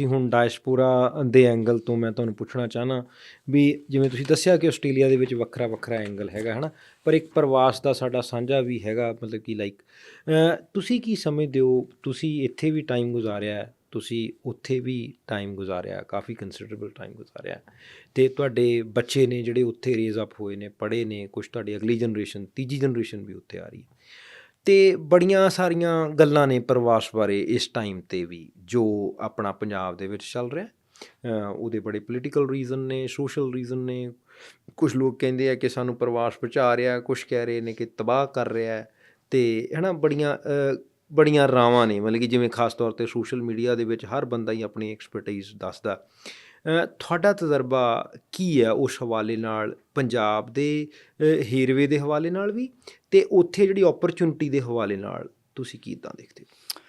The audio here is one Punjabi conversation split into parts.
ਜੀ ਹੁਣ ਡਾਇਸਪੋਰਾ ਦੇ ਐਂਗਲ ਤੋਂ ਮੈਂ ਤੁਹਾਨੂੰ ਪੁੱਛਣਾ ਚਾਹਨਾ ਵੀ ਜਿਵੇਂ ਤੁਸੀਂ ਦੱਸਿਆ ਕਿ ਆਸਟ੍ਰੇਲੀਆ ਦੇ ਵਿੱਚ ਵੱਖਰਾ ਵੱਖਰਾ ਐਂਗਲ ਹੈਗਾ, ਹਨਾ? ਪਰ ਇੱਕ ਪ੍ਰਵਾਸ ਦਾ ਸਾਡਾ ਸਾਂਝਾ ਵੀ ਹੈਗਾ, ਮਤਲਬ ਕਿ ਲਾਈਕ ਤੁਸੀਂ ਕੀ ਸਮਝਦੇ ਹੋ? ਤੁਸੀਂ ਇੱਥੇ ਵੀ ਟਾਈਮ ਗੁਜ਼ਾਰਿਆ ਤੁਸੀਂ ਉੱਥੇ ਵੀ ਟਾਈਮ ਗੁਜ਼ਾਰਿਆ ਕਾਫੀ ਕੰਸੀਡਰੇਬਲ ਟਾਈਮ ਗੁਜ਼ਾਰਿਆ ਤੇ ਤੁਹਾਡੇ ਬੱਚੇ ਨੇ ਜਿਹੜੇ ਉੱਥੇ ਰੇਜ਼ ਅਪ ਹੋਏ ਨੇ, ਪੜ੍ਹੇ ਨੇ ਕੁਝ ਤੁਹਾਡੀ ਅਗਲੀ ਜਨਰੇਸ਼ਨ ਤੀਜੀ ਜਨਰੇਸ਼ਨ ਵੀ ਉੱਥੇ ਆ ਰਹੀ ਹੈ। ਤੇ ਬੜੀਆਂ ਸਾਰੀਆਂ ਗੱਲਾਂ ਨੇ ਪ੍ਰਵਾਸ ਬਾਰੇ ਇਸ ਟਾਈਮ ਤੇ ਵੀ, ਜੋ ਆਪਣਾ ਪੰਜਾਬ ਦੇ ਵਿੱਚ ਚੱਲ ਰਿਹਾ। ਉਹਦੇ ਬੜੇ ਪੋਲੀਟੀਕਲ ਰੀਜ਼ਨ ਨੇ ਸੋਸ਼ਲ ਰੀਜ਼ਨ ਨੇ। ਕੁਝ ਲੋਕ ਕਹਿੰਦੇ ਆ ਕਿ ਸਾਨੂੰ ਪ੍ਰਵਾਸ ਪਹੁੰਚਾ ਰਿਹਾ ਕੁਝ ਕਹਿ ਰਹੇ ਨੇ ਕਿ ਤਬਾਹ ਕਰ ਰਿਹਾ ਹੈ। ਤੇ ਹਨਾ, ਬੜੀਆਂ ਬੜੀਆਂ ਰਾਵਾਂ ਨੇ। ਮਤਲਬ ਕਿ ਜਿਵੇਂ ਖਾਸ ਤੌਰ ਤੇ ਸੋਸ਼ਲ ਮੀਡੀਆ ਦੇ ਵਿੱਚ ਹਰ ਬੰਦਾ ਹੀ ਆਪਣੀ ਐਕਸਪਰਟਾਈਜ਼ ਦੱਸਦਾ। ਤੁਹਾਡਾ ਤਜਰਬਾ ਕੀ ਹੈ ਉਸ ਹਵਾਲੇ ਨਾਲ? ਪੰਜਾਬ ਦੇ ਹੀਰਵੇ ਦੇ ਹਵਾਲੇ ਨਾਲ ਵੀ ਤੇ ਉੱਥੇ ਜਿਹੜੀ ਓਪਰਚੁਨਿਟੀ ਦੇ ਹਵਾਲੇ ਨਾਲ ਤੁਸੀਂ ਕੀ ਇਦਾਂ ਦੇਖਦੇ ਹੋ?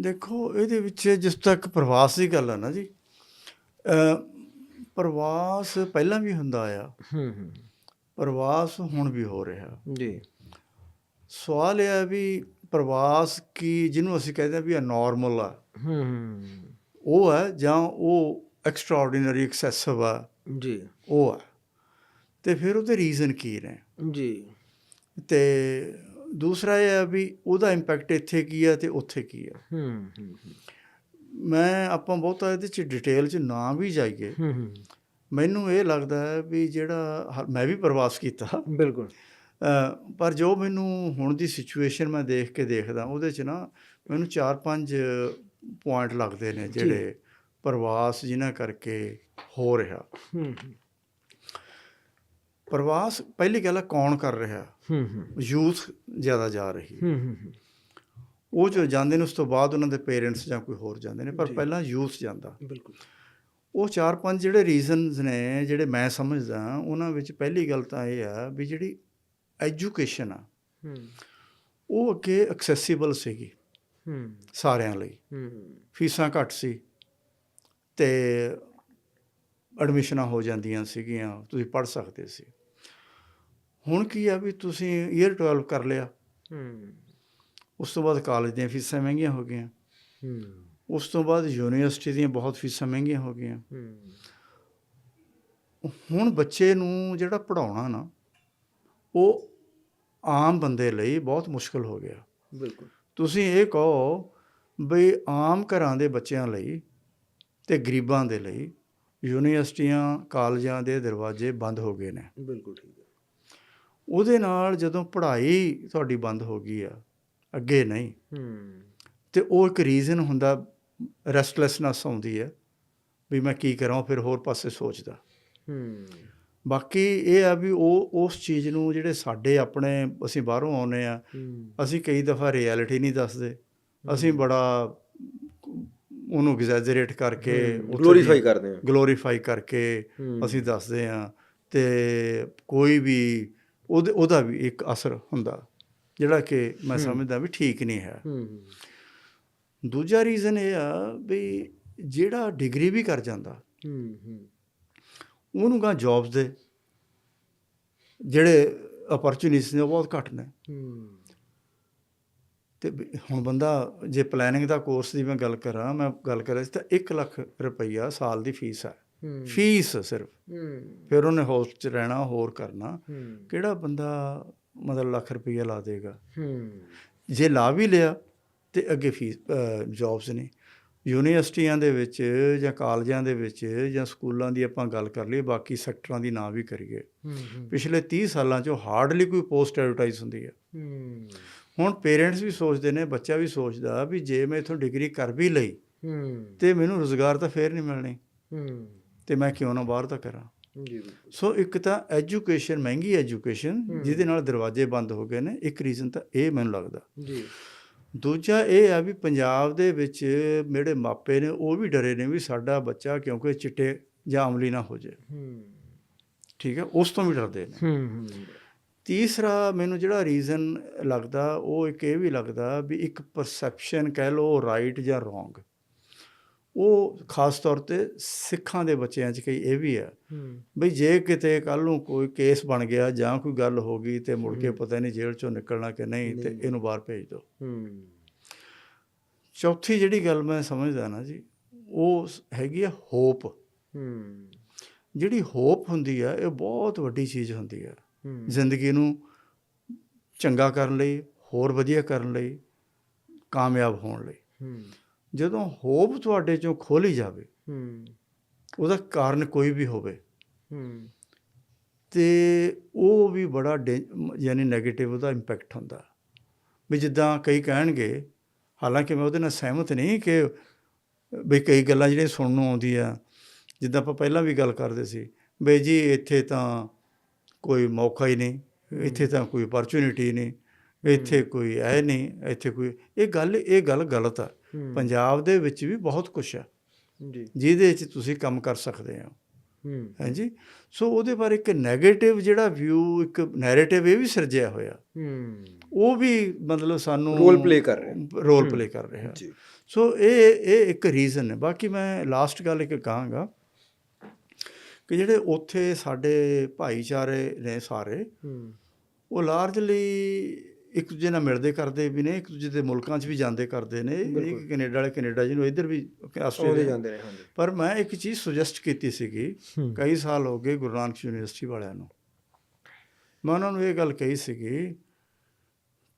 ਦੇਖੋ ਇਹਦੇ ਵਿੱਚ ਜਿਸ ਤੱਕ ਪ੍ਰਵਾਸ ਦੀ ਗੱਲ ਆ ਨਾ ਜੀ ਪ੍ਰਵਾਸ ਪਹਿਲਾਂ ਵੀ ਹੁੰਦਾ ਆ। ਹੂੰ ਹੂੰ ਪ੍ਰਵਾਸ ਹੁਣ ਵੀ ਹੋ ਰਿਹਾ। ਜੀ। ਸਵਾਲ ਇਹ ਹੈ ਵੀ ਪ੍ਰਵਾਸ ਕੀ ਜਿਹਨੂੰ ਅਸੀਂ ਕਹਿੰਦੇ ਆ ਵੀ ਨਾਰਮਲ ਆ। ਹੂੰ ਹੂੰ। ਉਹ ਹੈ ਜਾਂ ਉਹ ਐਕਸਟਰਾਆਰਡੀਨਰੀ ਐਕਸੈਸਿਵ ਆ। ਜੀ। ਉਹ ਆ। ਤੇ ਫਿਰ ਉਹਦੇ ਰੀਜ਼ਨ ਕੀ ਨੇ? ਜੀ। ਤੇ ਦੂਸਰਾ ਇਹ ਹੈ ਵੀ ਉਹਦਾ ਇੰਪੈਕਟ ਇੱਥੇ ਕੀ ਆ ਤੇ ਉੱਥੇ ਕੀ ਆ। ਹੂੰ ਹੂੰ ਮੈਂ ਆਪਾਂ ਬਹੁਤਾ ਇਹਦੇ ਚ ਡਿਟੇਲ ਚ ਨਾ ਵੀ ਜਾਈਏ। ਹੂੰ ਹੂੰ। ਮੈਨੂੰ ਇਹ ਲੱਗਦਾ ਹੈ ਵੀ ਜਿਹੜਾ ਮੈਂ ਵੀ ਪ੍ਰਵਾਸ ਕੀਤਾ। ਬਿਲਕੁਲ। ਪਰ ਜੋ ਮੈਨੂੰ ਹੁਣ ਦੀ ਸਿਚੁਏਸ਼ਨ ਮੈਂ ਦੇਖ ਕੇ ਦੇਖਦਾ ਉਹਦੇ ਚ ਨਾ ਮੈਨੂੰ 4-5 ਪੁਆਇੰਟ ਲੱਗਦੇ ਨੇ ਜਿਹੜੇ ਪ੍ਰਵਾਸ ਜਿਨ੍ਹਾਂ ਕਰਕੇ ਹੋ ਰਿਹਾ। ਹੂੰ ਪ੍ਰਵਾਸ ਪਹਿਲੀ ਗੱਲ ਕੌਣ ਕਰ ਰਿਹਾ? ਹੂੰ ਹੂੰ। ਯੂਥ ਜ਼ਿਆਦਾ ਜਾ ਰਹੀ ਹੂੰ। ਹੂੰ ਹੂੰ, ਉਹ ਜੋ ਜਾਂਦੇ ਨੇ ਉਸ ਤੋਂ ਬਾਅਦ ਉਹਨਾਂ ਦੇ ਪੇਰੈਂਟਸ ਜਾਂ ਕੋਈ ਹੋਰ ਜਾਂਦੇ ਨੇ ਪਰ ਪਹਿਲਾਂ ਯੂਥ ਜਾਂਦਾ। ਬਿਲਕੁਲ। ਉਹ ਚਾਰ ਪੰਜ ਜਿਹੜੇ ਰੀਜ਼ਨਸ ਨੇ ਜਿਹੜੇ ਮੈਂ ਸਮਝਦਾ ਉਹਨਾਂ ਵਿੱਚ ਪਹਿਲੀ ਗੱਲ ਤਾਂ ਇਹ ਆ ਵੀ ਜਿਹੜੀ ਐਜੂਕੇਸ਼ਨ ਆ ਹੂੰ। ਉਹ ਅੱਗੇ ਐਕਸੈਸਿਬਲ ਸੀਗੀ ਹੂੰ। ਸਾਰਿਆਂ ਲਈ। ਹੂੰ। ਫੀਸਾਂ ਘੱਟ ਸੀ। ਤੇ ਐਡਮਿਸ਼ਨਾਂ ਹੋ ਜਾਂਦੀਆਂ ਸੀਗੀਆਂ ਤੁਸੀਂ ਪੜ੍ਹ ਸਕਦੇ ਸੀ। ਹੁਣ ਕੀ ਆ ਵੀ ਤੁਸੀਂ ਈਅਰ 12 ਕਰ ਲਿਆ। ਹੂੰ। ਉਸ ਤੋਂ ਬਾਅਦ ਕਾਲਜ ਦੀਆਂ ਫੀਸਾਂ ਮਹਿੰਗੀਆਂ ਹੋ ਗਈਆਂ। ਹੂੰ। ਉਸ ਤੋਂ ਬਾਅਦ ਯੂਨੀਵਰਸਿਟੀ ਦੀਆਂ ਬਹੁਤ ਫੀਸਾਂ ਮਹਿੰਗੀਆਂ ਹੋ ਗਈਆਂ। ਹੂੰ। ਹੁਣ ਬੱਚੇ ਨੂੰ ਜਿਹੜਾ ਪੜਾਉਣਾ ਨਾ ਉਹ ਆਮ ਬੰਦੇ ਲਈ ਬਹੁਤ ਮੁਸ਼ਕਲ ਹੋ ਗਿਆ। ਬਿਲਕੁਲ। ਤੁਸੀਂ ਇਹ ਕਹੋ ਵੀ ਆਮ ਘਰਾਂ ਦੇ ਬੱਚਿਆਂ ਲਈ ਤੇ ਗਰੀਬਾਂ ਦੇ ਲਈ ਯੂਨੀਵਰਸਿਟੀਆਂ ਕਾਲਜਾਂ ਦੇ ਦਰਵਾਜ਼ੇ ਬੰਦ ਹੋ ਗਏ ਨੇ। ਬਿਲਕੁਲ ਠੀਕ ਹੈ। ਉਹਦੇ ਨਾਲ ਜਦੋਂ ਪੜ੍ਹਾਈ ਤੁਹਾਡੀ ਬੰਦ ਹੋ ਗਈ ਆ ਅੱਗੇ ਨਹੀਂ ਹੂੰ। ਤੇ ਉਹ ਇੱਕ ਰੀਜ਼ਨ ਹੁੰਦਾ ਰੈਸਟਲੈਸਨੈਸ ਆਉਂਦੀ ਹੈ ਵੀ ਮੈਂ ਕੀ ਕਰਾਂ ਫਿਰ ਹੋਰ ਪਾਸੇ ਸੋਚਦਾ। ਹੂੰ। ਬਾਕੀ ਇਹ ਆ ਵੀ ਉਹ ਉਸ ਚੀਜ਼ ਨੂੰ ਜਿਹੜੇ ਸਾਡੇ ਆਪਣੇ ਅਸੀਂ ਬਾਹਰੋਂ ਆਉਨੇ ਆ ਅਸੀਂ ਕਈ ਦਫਾ ਰਿਐਲਿਟੀ ਨਹੀਂ ਦੱਸਦੇ। ਅਸੀਂ ਬੜਾ ਉਹਨੂੰ ਐਗਜ਼ੈਜਰੇਟ ਕਰਕੇ ਗਲੋਰੀਫਾਈ ਕਰਦੇ ਆ ਗਲੋਰੀਫਾਈ ਕਰਕੇ। ਅਸੀਂ ਦੱਸਦੇ ਆ ਤੇ ਕੋਈ ਵੀ ਉਹਦੇ ਉਹਦਾ ਵੀ ਇੱਕ ਅਸਰ ਹੁੰਦਾ ਜਿਹੜਾ ਕਿ ਮੈਂ ਸਮਝਦਾ ਵੀ ਠੀਕ ਨਹੀਂ ਹੈ। ਹੂੰ। ਦੂਜਾ ਰੀਜ਼ਨ ਇਹ ਆ ਵੀ ਜਿਹੜਾ ਡਿਗਰੀ ਵੀ ਕਰ ਜਾਂਦਾ ਉਹਨੂੰ ਗਾ ਜੌਬਸ ਦੇ ਜਿਹੜੇ ਅਪਰਚੂਨਿਟੀਜ਼ ਨੇ ਬਹੁਤ ਘੱਟ ਨੇ। ਹੂੰ। ਤੇ ਹੁਣ ਬੰਦਾ ਜੇ ਪਲੈਨਿੰਗ ਦਾ ਕੋਰਸ ਦੀ ਮੈਂ ਗੱਲ ਕਰਾਂ ਮੈਂ ਗੱਲ ਕਰਾਂ ਤਾਂ 1 ਲੱਖ ਰੁਪਈਆ ਸਾਲ ਦੀ ਫੀਸ ਹੈ। ਫੀਸ ਸਿਰਫ। ਫਿਰ ਉਹਨੇ ਹੋਸਟ 'ਚ ਰਹਿਣਾ ਹੋਰ ਕਰਨਾ। ਕਿਹੜਾ ਬੰਦਾ ਮਤਲਬ ਲੱਖ ਰੁਪਈਆ ਲਾ ਦੇਗਾ? ਜੇ ਲਾ ਵੀ ਲਿਆ ਤੇ ਅੱਗੇ ਫੀਸ ਜੌਬਸ ਨਹੀਂ ਯੂਨੀਵਰਸਿਟੀਆਂ ਦੇ ਵਿੱਚ ਜਾਂ ਕਾਲਜਾਂ ਦੇ ਵਿੱਚ ਜਾਂ ਸਕੂਲਾਂ ਦੀ ਆਪਾਂ ਗੱਲ ਕਰ ਲਈਏ ਬਾਕੀ ਸੈਕਟਰਾਂ ਦੀ ਨਾ ਵੀ ਕਰੀਏ। ਪਿਛਲੇ 30 ਸਾਲਾਂ 'ਚੋਂ ਹਾਰਡਲੀ ਕੋਈ ਪੋਸਟ ਐਡਵਰਟਾਈਜ਼ ਹੁੰਦੀ ਹੂੰ। ਹੁਣ ਪੇਰੈਂਟਸ ਵੀ ਸੋਚਦੇ ਨੇ ਬੱਚਾ ਵੀ ਸੋਚਦਾ ਵੀ ਜੇ ਮੈਂ ਇਥੋਂ ਡਿਗਰੀ ਕਰ ਵੀ ਲਈ ਹੂੰ। ਤੇ ਮੈਨੂੰ ਰੋਜ਼ਗਾਰ ਤਾਂ ਫੇਰ ਨਹੀਂ ਮਿਲਣੀ। ਹੂੰ। ਤੇ ਮੈਂ ਕਿਉਂ ਨਾ ਬਾਹਰ ਦਾ ਕਰਾਂ? ਜੀ ਸੋ ਇੱਕ ਤਾਂ ਐਜੂਕੇਸ਼ਨ ਮਹਿੰਗੀ ਐਜੂਕੇਸ਼ਨ ਜਿਹਦੇ ਨਾਲ ਦਰਵਾਜ਼ੇ ਬੰਦ ਹੋ ਗਏ ਨੇ ਇੱਕ ਰੀਜ਼ਨ ਤਾਂ ਇਹ ਮੈਨੂੰ ਲੱਗਦਾ। ਜੀ। ਦੂਜਾ ਇਹ ਆ ਵੀ ਪੰਜਾਬ ਦੇ ਵਿੱਚ ਜਿਹੜੇ ਮਾਪੇ ਨੇ ਉਹ ਵੀ ਡਰੇ ਨੇ ਵੀ ਸਾਡਾ ਬੱਚਾ ਕਿਉਂਕਿ ਚਿੱਟੇ ਜਾਂ ਅਮਲੀ ਨਾ ਹੋ ਜਾਏ। ਹੂੰ। ਠੀਕ ਹੈ ਉਸ ਤੋਂ ਵੀ ਡਰਦੇ ਨੇ। ਹੂੰ ਹੂੰ। ਤੀਸਰਾ ਮੈਨੂੰ ਜਿਹੜਾ ਰੀਜ਼ਨ ਲੱਗਦਾ ਉਹ ਇੱਕ ਇਹ ਵੀ ਲੱਗਦਾ ਵੀ ਇੱਕ ਪਰਸੈਪਸ਼ਨ ਕਹਿ ਲਓ ਰਾਈਟ ਜਾਂ ਰੋਂਗ ਉਹ ਖਾਸ ਤੌਰ ਤੇ ਸਿੱਖਾਂ ਦੇ ਬੱਚਿਆਂ 'ਚ ਕਈ ਇਹ ਵੀ ਹੂੰ। ਬਈ ਜੇ ਕਿਤੇ ਕੱਲ ਨੂੰ ਕੋਈ ਕੇਸ ਬਣ ਗਿਆ ਜਾਂ ਕੋਈ ਗੱਲ ਹੋ ਗਈ ਤੇ ਮੁੜ ਕੇ ਪਤਾ ਨਹੀਂ ਜੇਲ੍ਹ ਚੋਂ ਨਿਕਲਣਾ ਕਿ ਨਹੀਂ ਤੇ ਇਹਨੂੰ ਬਾਹਰ ਭੇਜ ਦਿਓ। ਚੌਥੀ ਜਿਹੜੀ ਗੱਲ ਮੈਂ ਸਮਝਦਾ ਨਾ ਜੀ ਉਹ ਹੈਗੀ ਆ ਹੋਪ ਜਿਹੜੀ ਹੋਪ ਹੁੰਦੀ ਆ ਇਹ ਬਹੁਤ ਵੱਡੀ ਚੀਜ਼ ਹੁੰਦੀ ਆ ਜ਼ਿੰਦਗੀ ਨੂੰ ਚੰਗਾ ਕਰਨ ਲਈ ਹੋਰ ਵਧੀਆ ਕਰਨ ਲਈ ਕਾਮਯਾਬ ਹੋਣ ਲਈ। ਜਦੋਂ ਹੋਪ ਤੁਹਾਡੇ ਚੋਂ ਖੋਲੀ ਜਾਵੇ ਉਹਦਾ ਕਾਰਨ ਕੋਈ ਵੀ ਹੋਵੇ ਤੇ ਉਹ ਵੀ ਬੜਾ ਯਾਨੀ 네ਗੇਟਿਵ ਉਹਦਾ ਇੰਪੈਕਟ ਹੁੰਦਾ। ਵੀ ਜਿੱਦਾਂ ਕਈ ਕਹਿਣਗੇ ਹਾਲਾਂਕਿ ਮੈਂ ਉਹਦੇ ਨਾਲ ਸਹਿਮਤ ਨਹੀਂ ਕਿ ਵੀ ਕਈ ਗੱਲਾਂ ਜਿਹੜੀਆਂ ਸੁਣਨ ਨੂੰ ਆਉਂਦੀ ਆ ਜਿੱਦਾਂ ਆਪਾਂ ਪਹਿਲਾਂ ਵੀ ਗੱਲ ਕਰਦੇ ਸੀ ਬਈ ਜੀ ਇੱਥੇ ਤਾਂ ਕੋਈ ਮੌਕਾ ਹੀ ਨਹੀਂ ਇੱਥੇ ਤਾਂ ਕੋਈ ਅਪਰਚੂਨਿਟੀ ਨਹੀਂ ਇੱਥੇ ਕੋਈ ਐ ਨਹੀਂ ਇੱਥੇ ਕੋਈ ਇਹ ਗੱਲ ਇਹ ਗੱਲ ਗਲਤ ਆ। ਪੰਜਾਬ ਦੇ ਵਿੱਚ ਵੀ ਬਹੁਤ ਕੁਝ ਆ। ਜੀ। ਜਿਹਦੇ ਵਿੱਚ ਤੁਸੀਂ ਕੰਮ ਕਰ ਸਕਦੇ ਹੋ। ਹੂੰ। ਹਾਂਜੀ? ਸੋ ਉਹਦੇ ਬਾਰੇ ਇੱਕ 네ਗੇਟਿਵ ਜਿਹੜਾ ਵਿਊ ਇੱਕ ਨੈਰੇਟਿਵ ਇਹ ਵੀ ਸਿਰਜਿਆ ਹੋਇਆ। ਹੂੰ। ਉਹ ਵੀ ਮਤਲਬ ਸਾਨੂੰ Role play ਕਰ ਰਿਹਾ। ਰੋਲ ਪਲੇ ਕਰ ਰਿਹਾ। ਜੀ। ਸੋ ਇਹ ਇਹ ਇੱਕ ਰੀਜ਼ਨ ਹੈ। ਬਾਕੀ ਮੈਂ ਲਾਸਟ ਗੱਲ ਇੱਕ ਕਹਾਂਗਾ। ਕਿ ਜਿਹੜੇ ਉੱਥੇ ਸਾਡੇ ਭਾਈਚਾਰੇ ਨੇ ਸਾਰੇ ਉਹ ਲਾਰਜਲੀ ਇੱਕ ਦੂਜੇ ਨਾਲ ਮਿਲਦੇ ਕਰਦੇ ਵੀ ਨੇ ਇੱਕ ਦੂਜੇ ਦੇ ਮੁਲਕਾਂ 'ਚ ਵੀ ਜਾਂਦੇ ਕਰਦੇ ਨੇ। ਇਹ ਕੈਨੇਡਾ ਵਾਲੇ ਕੈਨੇਡਾ ਜਿਹਨੂੰ ਇੱਧਰ ਵੀ ਆਸਟ੍ਰੇਲੀਆ ਜਾਂਦੇ ਨੇ ਹਾਂਜੀ। ਪਰ ਮੈਂ ਇੱਕ ਚੀਜ਼ ਸੁਜੈਸਟ ਕੀਤੀ ਸੀਗੀ ਕਈ ਸਾਲ ਹੋ ਗਏ ਗੁਰੂ ਨਾਨਕ ਯੂਨੀਵਰਸਿਟੀ ਵਾਲਿਆਂ ਨੂੰ। ਮੈਂ ਉਹਨਾਂ ਨੂੰ ਇਹ ਗੱਲ ਕਹੀ ਸੀਗੀ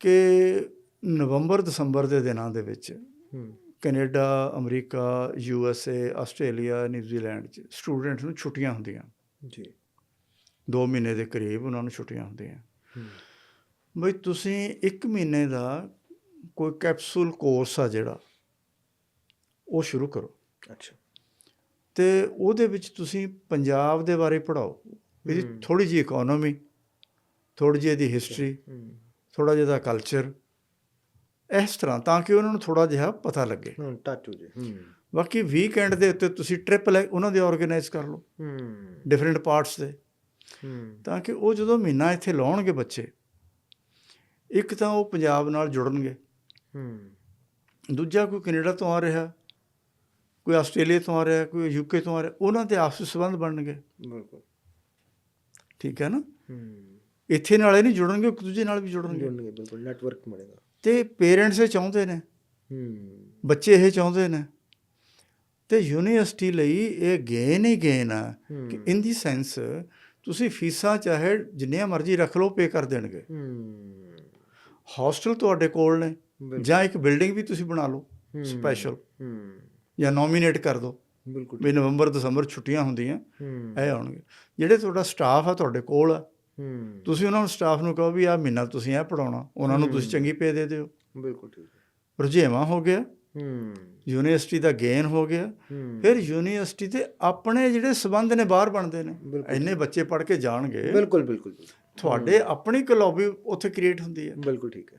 ਕਿ ਨਵੰਬਰ ਦਸੰਬਰ ਦੇ ਦਿਨਾਂ ਦੇ ਵਿੱਚ Canada America U S A Australia New Zealand ਚ ਸਟੂਡੈਂਟ ਨੂੰ ਛੁੱਟੀਆਂ ਹੁੰਦੀਆਂ। ਜੀ। 2 ਮਹੀਨੇ ਦੇ ਕਰੀਬ ਉਹਨਾਂ ਨੂੰ ਛੁੱਟੀਆਂ ਹੁੰਦੀਆਂ। ਬਈ ਤੁਸੀਂ 1 ਮਹੀਨੇ ਦਾ ਕੋਈ ਕੈਪਸੂਲ ਕੋਰਸ ਆ ਜਿਹੜਾ ਉਹ ਸ਼ੁਰੂ ਕਰੋ। ਅੱਛਾ। ਤੇ ਉਹਦੇ ਵਿੱਚ ਤੁਸੀਂ ਪੰਜਾਬ ਦੇ ਬਾਰੇ ਪੜਾਓ ਇਹਦੀ। ਥੋੜੀ ਜਿਹੀ ਇਕਨੋਮੀ ਥੋੜੀ ਜਿਹੀ ਇਹਦੀ ਹਿਸਟਰੀ ਥੋੜਾ ਜਿਹਾ ਦਾ ਕਲਚਰ ਇਸ ਤਰ੍ਹਾਂ ਤਾਂ ਕਿ ਉਹਨਾਂ ਨੂੰ ਥੋੜਾ ਜਿਹਾ ਪਤਾ ਲੱਗੇ। ਹੂੰ ਟੱਚ ਹੋ ਜੇ ਹੂੰ। ਬਾਕੀ ਵੀਕਐਂਡ ਦੇ ਉੱਤੇ ਤੁਸੀਂ ਟ੍ਰਿਪ ਲੈ ਉਹਨਾਂ ਦੇ ਆਰਗੇਨਾਈਜ਼ ਕਰ ਲਓ। ਹੂੰ। ਡਿਫਰੈਂਟ ਪਾਰਟਸ ਦੇ। ਹੂੰ। ਤਾਂ ਕਿ ਉਹ ਜਦੋਂ ਮਹੀਨਾ ਇੱਥੇ ਲਾਉਣਗੇ ਬੱਚੇ ਇੱਕ ਤਾਂ ਉਹ ਪੰਜਾਬ ਨਾਲ ਜੁੜਨਗੇ। ਹੂੰ। ਦੂਜਾ ਕੋਈ ਕੈਨੇਡਾ ਤੋਂ ਆ ਰਿਹਾ ਕੋਈ ਆਸਟ੍ਰੇਲੀਆ ਤੋਂ ਆ ਰਿਹਾ ਕੋਈ ਯੂਕੇ ਤੋਂ ਆ ਰਿਹਾ ਉਹਨਾਂ ਦੇ ਆਪਸੀ ਸੰਬੰਧ ਬਣਨਗੇ। ਬਿਲਕੁਲ। ਠੀਕ ਹੈ ਨਾ? ਹੂੰ। ਇੱਥੇ ਨਾਲੇ ਨਹੀਂ ਜੁੜਨਗੇ ਇੱਕ ਦੂਜੇ ਨਾਲ ਵੀ ਜੁੜਨਗੇ। ਜੁੜਨਗੇ ਬਿਲਕੁਲ। ਨੈਟਵਰਕ ਬਣੇਗਾ। ਤੇ ਪੇਰੈਂਟਸ ਇਹ ਚਾਹੁੰਦੇ ਨੇ। ਹੂੰ। ਬੱਚੇ ਇਹ ਚਾਹੁੰਦੇ ਨੇ। ਤੇ ਯੂਨੀਵਰਸਿਟੀ ਲਈ ਇਹ ਗੇਨ ਹੀ ਗੇਨ ਆ ਕਿ। ਇਨ ਦੀ ਸੈਂਸ ਤੁਸੀਂ ਫੀਸਾਂ ਚਾਹੇ ਜਿੰਨੀਆਂ ਮਰਜ਼ੀ ਰੱਖ ਲਓ ਪੇ ਕਰ ਦੇਣਗੇ। ਹੂੰ। ਹੌਸਟਲ ਤੁਹਾਡੇ ਕੋਲ ਨੇ। ਜਾਂ ਇੱਕ ਬਿਲਡਿੰਗ ਵੀ ਤੁਸੀਂ ਬਣਾ ਲਓ। ਸਪੈਸ਼ਲ ਹੂੰ। ਜਾਂ ਨੋਮੀਨੇਟ ਕਰ ਦਿਓ ਬਿਲਕੁਲ। ਵੀ ਨਵੰਬਰ ਦਸੰਬਰ ਛੁੱਟੀਆਂ ਹੁੰਦੀਆਂ ਇਹ ਆਉਣਗੇ। ਜਿਹੜੇ ਤੁਹਾਡਾ ਸਟਾਫ ਆ ਤੁਹਾਡੇ ਕੋਲ ਆ ਤੁਸੀਂ ਉਹਨਾਂ ਨੂੰ ਸਟਾਫ ਨੂੰ ਕਹੋ ਵੀ ਆ ਮਹੀਨਾ ਤੁਸੀਂ ਇਹ ਪੜਾਉਣਾ ਉਹਨਾਂ ਨੂੰ ਤੁਸੀਂ। ਚੰਗੀ ਪੇ ਦੇ ਦਿਓ। ਬਿਲਕੁਲ ਠੀਕ ਹੈ। ਰੁਝੇਵਾਂ ਹੋ ਗਿਆ ਹੂੰ। ਯੂਨੀਵਰਸਿਟੀ ਦਾ ਗੇਨ ਹੋ ਗਿਆ ਫਿਰ ਯੂਨੀਵਰਸਿਟੀ ਤੇ ਆਪਣੇ ਜਿਹੜੇ ਸਬੰਧ ਨੇ ਬਾਹਰ ਬਣਦੇ ਨੇ। ਇੰਨੇ ਬੱਚੇ ਪੜ੍ਹ ਕੇ ਜਾਣਗੇ। ਬਿਲਕੁਲ ਬਿਲਕੁਲ। ਤੁਹਾਡੇ ਆਪਣੀ ਕਲੌਬੀ ਉੱਥੇ ਕ੍ਰੀਏਟ ਹੁੰਦੀ ਹੈ। ਬਿਲਕੁਲ ਠੀਕ ਹੈ।